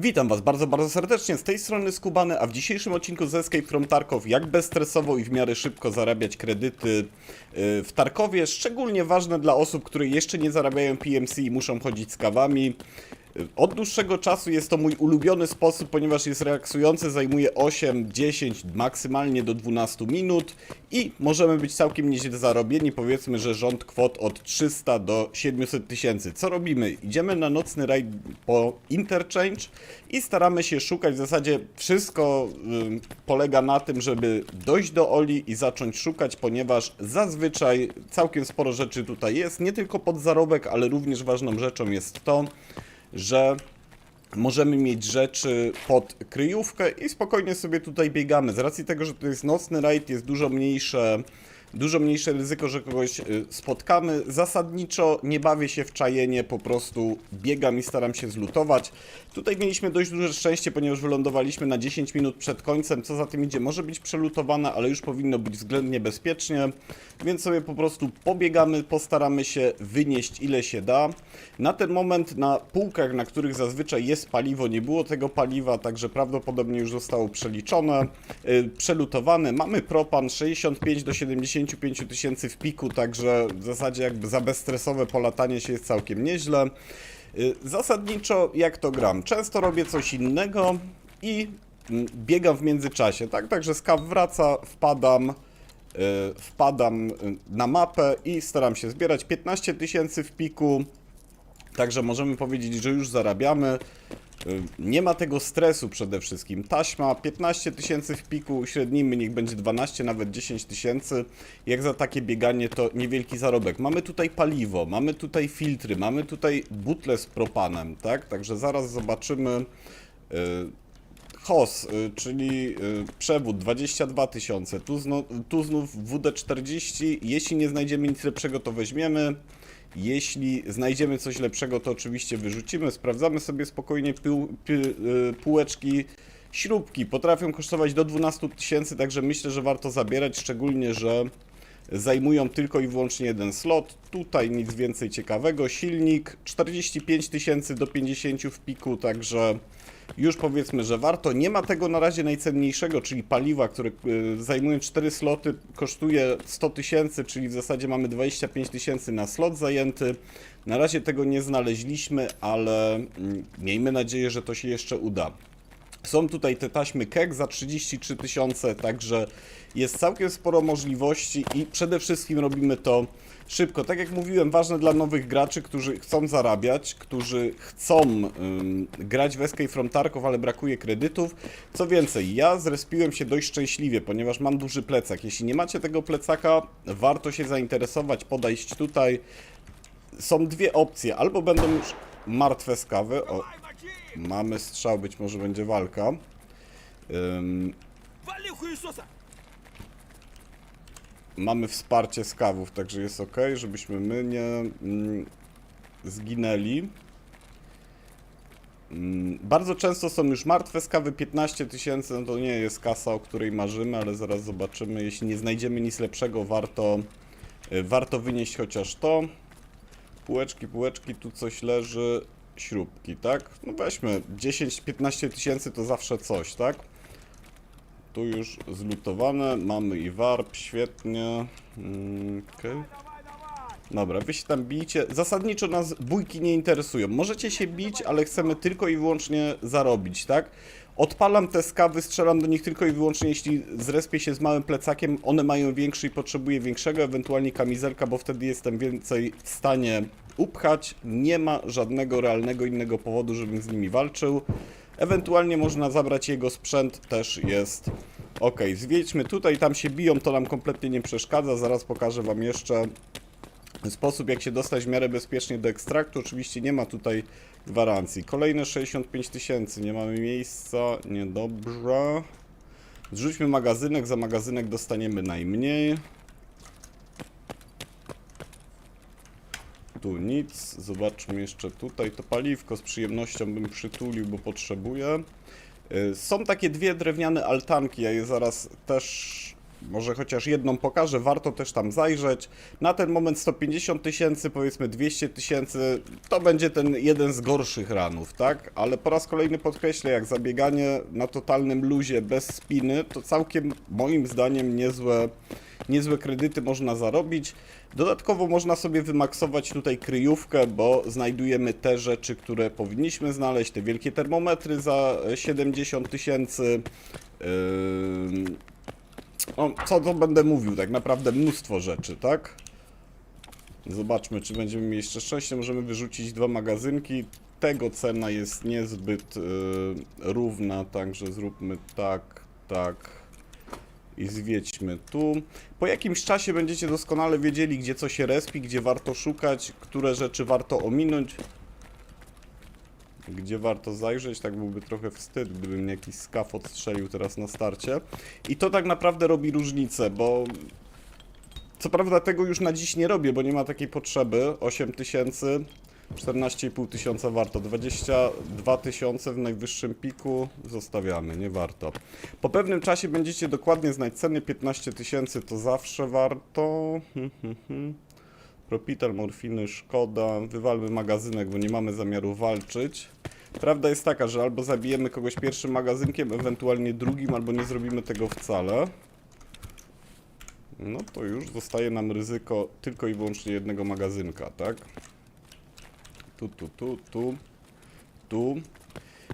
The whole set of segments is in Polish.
Witam Was bardzo, bardzo serdecznie. Z tej strony Skubany, a w dzisiejszym odcinku z Escape from Tarkov jak bezstresowo i w miarę szybko zarabiać kredyty y, w Tarkowie. Szczególnie ważne dla osób, które jeszcze nie zarabiają PMC i muszą chodzić z kawami. Y, Od dłuższego czasu jest to mój ulubiony sposób, ponieważ jest relaksujący, zajmuje 8, 10, maksymalnie do 12 minut i możemy być całkiem nieźle zarobieni. Powiedzmy, że rząd kwot od 300 do 700 tysięcy. Co robimy? Idziemy na nocny rajd po Interchange i staramy się szukać. W zasadzie wszystko ym, polega na tym, żeby dojść do Oli i zacząć szukać, ponieważ zazwyczaj całkiem sporo rzeczy tutaj jest. Nie tylko pod zarobek, ale również ważną rzeczą jest to, że możemy mieć rzeczy pod kryjówkę i spokojnie sobie tutaj biegamy. Z racji tego, że to jest nocny rajd, jest dużo mniejsze, dużo mniejsze ryzyko, że kogoś y, spotkamy. Zasadniczo nie bawię się w czajenie, po prostu biegam i staram się zlutować. Tutaj mieliśmy dość duże szczęście, ponieważ wylądowaliśmy na 10 minut przed końcem. Co za tym idzie, może być przelutowane, ale już powinno być względnie bezpiecznie, więc sobie po prostu pobiegamy, postaramy się wynieść ile się da. Na ten moment na półkach, na których zazwyczaj jest paliwo, nie było tego paliwa, także prawdopodobnie już zostało przeliczone, yy, przelutowane. Mamy propan 65 do 75 tysięcy w piku, także w zasadzie jakby za bezstresowe polatanie się jest całkiem nieźle. Yy, Zasadniczo jak to gram? Często robię coś innego i mm, biegam w międzyczasie, tak? Także skaw wraca, wpadam, yy, wpadam yy, na mapę i staram się zbierać 15 tysięcy w piku, Także możemy powiedzieć, że już zarabiamy. Y, Nie ma tego stresu przede wszystkim. Taśma 15 tysięcy w piku, średnimy niech będzie 12, nawet 10 tysięcy. Jak za takie bieganie to niewielki zarobek. Mamy tutaj paliwo, mamy tutaj filtry, mamy tutaj butle z propanem, tak? Także zaraz zobaczymy. y, HOS, y, czyli przewód 22 tysiące, tu, tu znów WD-40, jeśli nie znajdziemy nic lepszego to weźmiemy, jeśli znajdziemy coś lepszego to oczywiście wyrzucimy, sprawdzamy sobie spokojnie y, półeczki, śrubki potrafią kosztować do 12 tysięcy, także myślę, że warto zabierać, szczególnie, że zajmują tylko i wyłącznie jeden slot. Tutaj nic więcej ciekawego. Silnik 45 tysięcy do 50 w piku, także już powiedzmy, że warto. Nie ma tego na razie najcenniejszego, czyli paliwa, które y, zajmują 4 sloty, kosztuje 100 tysięcy, czyli w zasadzie mamy 25 tysięcy na slot zajęty. Na razie tego nie znaleźliśmy, ale mm, miejmy nadzieję, że to się jeszcze uda. Są tutaj te taśmy KEK za 33 tysiące, także jest całkiem sporo możliwości i przede wszystkim robimy to szybko. Tak jak mówiłem, ważne dla nowych graczy, którzy chcą zarabiać, którzy chcą ym, grać w Escape from Tarkov, ale brakuje kredytów. Co więcej, ja zrespiłem się dość szczęśliwie, ponieważ mam duży plecak. Jeśli nie macie tego plecaka, warto się zainteresować, podejść tutaj. Są dwie opcje, albo będą już martwe skawy, o, Mamy strzał, być może będzie walka. Ym... Mamy wsparcie z kawów, także jest ok, żebyśmy my nie mm, zginęli. Mm, bardzo często są już martwe skawy, 15 tysięcy, no to nie jest kasa, o której marzymy, ale zaraz zobaczymy. Jeśli nie znajdziemy nic lepszego, warto, y, warto wynieść chociaż to. Półeczki, półeczki, tu coś leży. Śrubki, tak? No weźmy, 10-15 tysięcy to zawsze coś, tak? Tu już zlutowane, mamy i warp, świetnie. Mm, okej. Dobra, wy się tam bijcie. Zasadniczo nas bójki nie interesują. Możecie się bić, ale chcemy tylko i wyłącznie zarobić, tak? Odpalam te skawy, strzelam do nich tylko i wyłącznie, jeśli zrespię się z małym plecakiem, one mają większy i potrzebuję większego, ewentualnie kamizelka, bo wtedy jestem więcej w stanie upchać. Nie ma żadnego realnego innego powodu, żebym z nimi walczył. Ewentualnie można zabrać jego sprzęt, też jest ok. Zwiedźmy tutaj, tam się biją, to nam kompletnie nie przeszkadza. Zaraz pokażę wam jeszcze sposób, jak się dostać w miarę bezpiecznie do ekstraktu. Oczywiście nie ma tutaj gwarancji. Kolejne 65 tysięcy, nie mamy miejsca, niedobrze. Zrzućmy magazynek, za magazynek dostaniemy najmniej. Tu nic, zobaczmy jeszcze tutaj, to paliwko z przyjemnością bym przytulił, bo potrzebuję. Y, Są takie dwie drewniane altanki, ja je zaraz też może chociaż jedną pokażę, warto też tam zajrzeć. Na ten moment 150 tysięcy, powiedzmy 200 tysięcy, to będzie ten jeden z gorszych ranów, tak? Ale po raz kolejny podkreślę, jak zabieganie na totalnym luzie, bez spiny, to całkiem moim zdaniem niezłe, niezłe kredyty można zarobić. Dodatkowo można sobie wymaksować tutaj kryjówkę, bo znajdujemy te rzeczy, które powinniśmy znaleźć, te wielkie termometry za e, 70 tysięcy. Yy... O, co to będę mówił, tak naprawdę mnóstwo rzeczy, tak? Zobaczmy, czy będziemy mieli jeszcze szczęście. Możemy wyrzucić dwa magazynki. Tego cena jest niezbyt yy, równa, także zróbmy tak, tak i zwiedźmy tu. Po jakimś czasie będziecie doskonale wiedzieli, gdzie co się respi, gdzie warto szukać, które rzeczy warto ominąć. Gdzie warto zajrzeć, tak byłby trochę wstyd, gdybym jakiś skaf odstrzelił teraz na starcie. I to tak naprawdę robi różnicę, bo co prawda tego już na dziś nie robię, bo nie ma takiej potrzeby. 8 tysięcy, 14,5 tysiąca warto, 22 tysiące w najwyższym piku zostawiamy, nie warto. Po pewnym czasie będziecie dokładnie znać ceny, 15 tysięcy to zawsze warto. Propital, morfiny, szkoda. Wywalmy magazynek, bo nie mamy zamiaru walczyć. Prawda jest taka, że albo zabijemy kogoś pierwszym magazynkiem, ewentualnie drugim, albo nie zrobimy tego wcale. No to już zostaje nam ryzyko tylko i wyłącznie jednego magazynka, tak? Tu, tu, tu, tu, tu.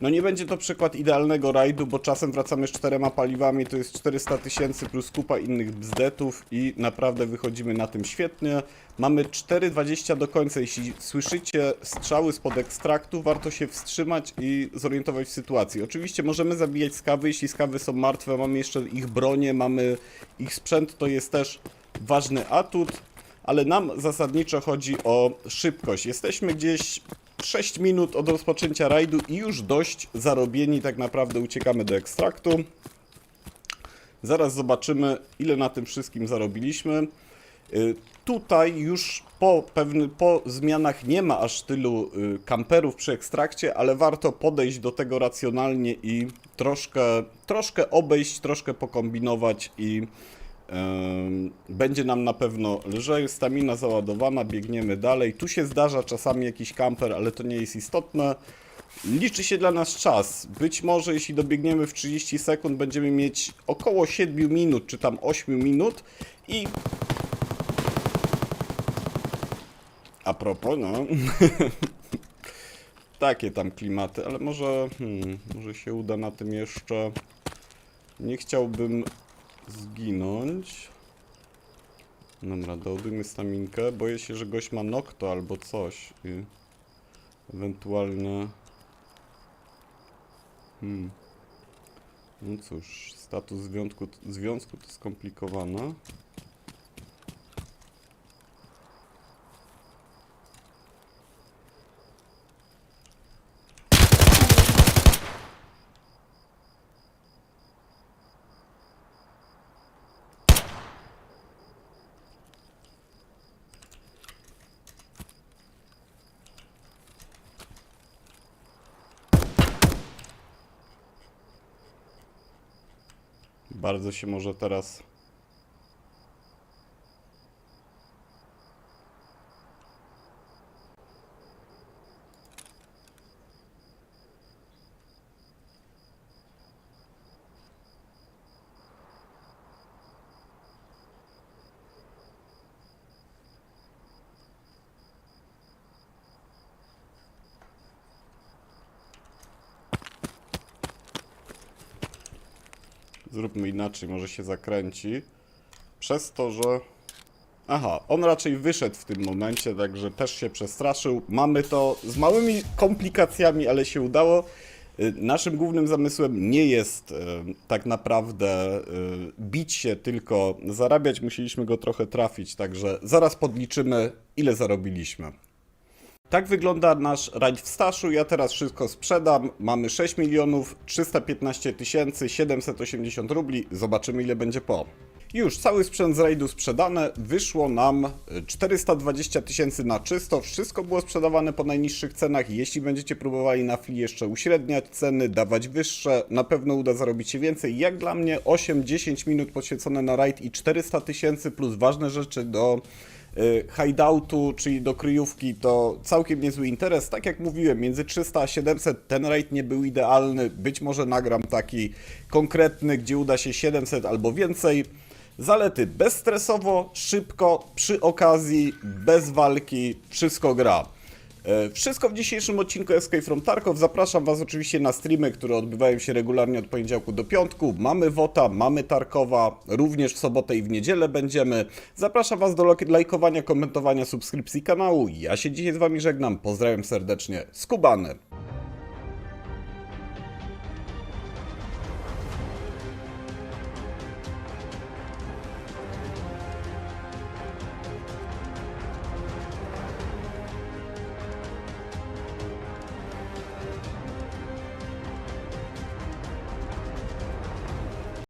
No nie będzie to przykład idealnego rajdu, bo czasem wracamy z czterema paliwami, to jest 400 tysięcy plus kupa innych bzdetów i naprawdę wychodzimy na tym świetnie. Mamy 4,20 do końca, jeśli słyszycie strzały spod ekstraktu, warto się wstrzymać i zorientować w sytuacji. Oczywiście możemy zabijać skawy, jeśli skawy są martwe, mamy jeszcze ich bronię, mamy ich sprzęt, to jest też ważny atut ale nam zasadniczo chodzi o szybkość. Jesteśmy gdzieś 6 minut od rozpoczęcia rajdu i już dość zarobieni, tak naprawdę uciekamy do ekstraktu. Zaraz zobaczymy, ile na tym wszystkim zarobiliśmy. Y, Tutaj już po, pewny, po zmianach nie ma aż tylu y, kamperów przy ekstrakcie, ale warto podejść do tego racjonalnie i troszkę, troszkę obejść, troszkę pokombinować i Będzie nam na pewno lżej, stamina załadowana, biegniemy dalej. Tu się zdarza czasami jakiś kamper, ale to nie jest istotne. Liczy się dla nas czas. Być może jeśli dobiegniemy w 30 sekund, będziemy mieć około 7 minut, czy tam 8 minut i... A propos, no... Takie tam klimaty, ale może... Hmm, może się uda na tym jeszcze... Nie chciałbym zginąć. Dobra, doładujmy staminkę. Boję się, że gość ma nokto albo coś. I. Hmm. No cóż, status związku, związku to skomplikowane. Bardzo się może teraz... Zróbmy inaczej, może się zakręci. Przez to, że... Aha, on raczej wyszedł w tym momencie, także też się przestraszył. Mamy to z małymi komplikacjami, ale się udało. Y, Naszym głównym zamysłem nie jest y, tak naprawdę y, bić się, tylko zarabiać. Musieliśmy go trochę trafić, także zaraz podliczymy, ile zarobiliśmy. Tak wygląda nasz rajd w staszu. Ja teraz wszystko sprzedam. Mamy 6 milionów 315 tysięcy 780 rubli. Zobaczymy ile będzie po. Już, cały sprzęt z rajdu sprzedane, wyszło nam y, 420 tysięcy na czysto, wszystko było sprzedawane po najniższych cenach, jeśli będziecie próbowali na fli jeszcze uśredniać ceny, dawać wyższe, na pewno uda zarobić się więcej. Jak dla mnie 8-10 minut poświęcone na rajd i 400 tysięcy plus ważne rzeczy do hideoutu, czyli do kryjówki, to całkiem niezły interes. Tak jak mówiłem, między 300 a 700 ten raid nie był idealny. Być może nagram taki konkretny, gdzie uda się 700 albo więcej. Zalety bezstresowo, szybko, przy okazji, bez walki, wszystko gra. E, Wszystko w dzisiejszym odcinku Escape from Tarkov. Zapraszam Was oczywiście na streamy, które odbywają się regularnie od poniedziałku do piątku. Mamy WOTA, mamy Tarkowa, również w sobotę i w niedzielę będziemy. Zapraszam Was do lajkowania, komentowania, subskrypcji kanału. Ja się dzisiaj z Wami żegnam. Pozdrawiam serdecznie. Skubany.